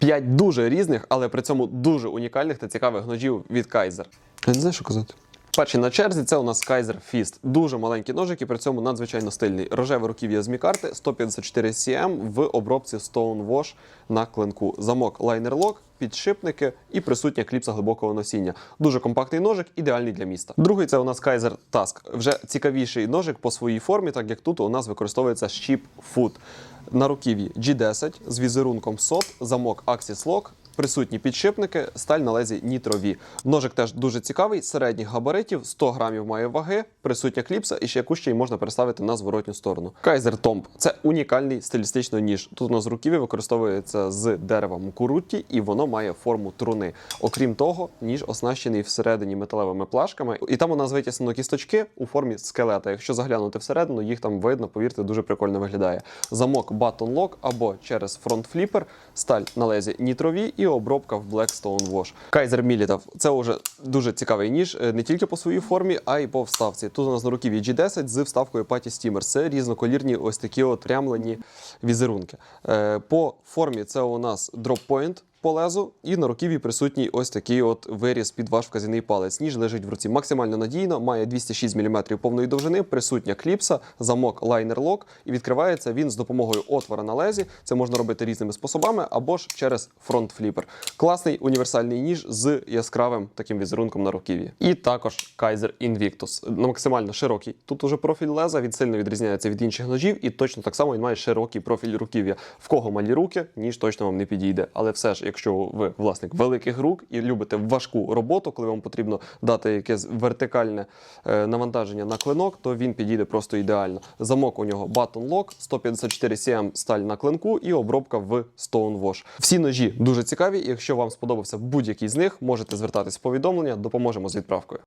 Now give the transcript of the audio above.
П'ять дуже різних, але при цьому дуже унікальних та цікавих ножів від Kaiser. Я не знаю, що казати. Перший на черзі це у нас Kaiser Fist. Дуже маленький ножик і при цьому надзвичайно стильний. Рожеве руків'я з мікарти 154 cm в обробці Stone Wash на клинку. Замок лайнер лок, підшипники і присутня кліпса глибокого носіння. Дуже компактний ножик, ідеальний для міста. Другий це у нас Kaiser Task. Вже цікавіший ножик по своїй формі, так як тут у нас використовується Ship Foot. На руків'ї G10 з візерунком SOT, замок Axis Lock, Присутні підшипники, сталь на лезі V. Ножик теж дуже цікавий, середніх габаритів, 100 грамів має ваги, присутня кліпса і ще яку ще можна переставити на зворотню сторону. Kaiser Tomb – це унікальний стилістичний ніж. Тут у нас руків'я використовується з дерева мукурутті і воно має форму труни. Окрім того, ніж оснащений всередині металевими плашками, і там у нас витіснено кісточки у формі скелета. Якщо заглянути всередину, їх там видно, повірте, дуже прикольно виглядає. Замок Lock або через фронт фліпер, сталь на лезі V і обробка в Blackstone Wash. Кайзер Мілітов – це вже дуже цікавий ніж е, не тільки по своїй формі, а й по вставці. Тут у нас на руків'ї G10 з вставкою Patty Steamers. Це різноколірні ось такі от прямлені візерунки. Е, По формі це у нас Point по лезу, і на руків'ї присутній ось такий от виріз під ваш вказівний палець. Ніж лежить в руці максимально надійно, має 206 мм повної довжини, присутня кліпса, замок лайнер лок, і відкривається він з допомогою отвора на лезі. Це можна робити різними способами або ж через фронт фліпер. Класний універсальний ніж з яскравим таким візерунком на руків'ї. І також Kaiser Invictus. максимально широкий. Тут уже профіль леза він сильно відрізняється від інших ножів, і точно так само він має широкий профіль руків'я. В кого малі руки, ніж точно вам не підійде. Але все ж, якщо ви власник великих рук і любите важку роботу, коли вам потрібно дати якесь вертикальне е, навантаження на клинок, то він підійде просто ідеально. Замок у нього Button Lock, 154 cm сталь на клинку і обробка в Stone Wash. Всі ножі дуже цікаві. Якщо вам сподобався будь-який з них, можете звертатись в повідомлення, допоможемо з відправкою.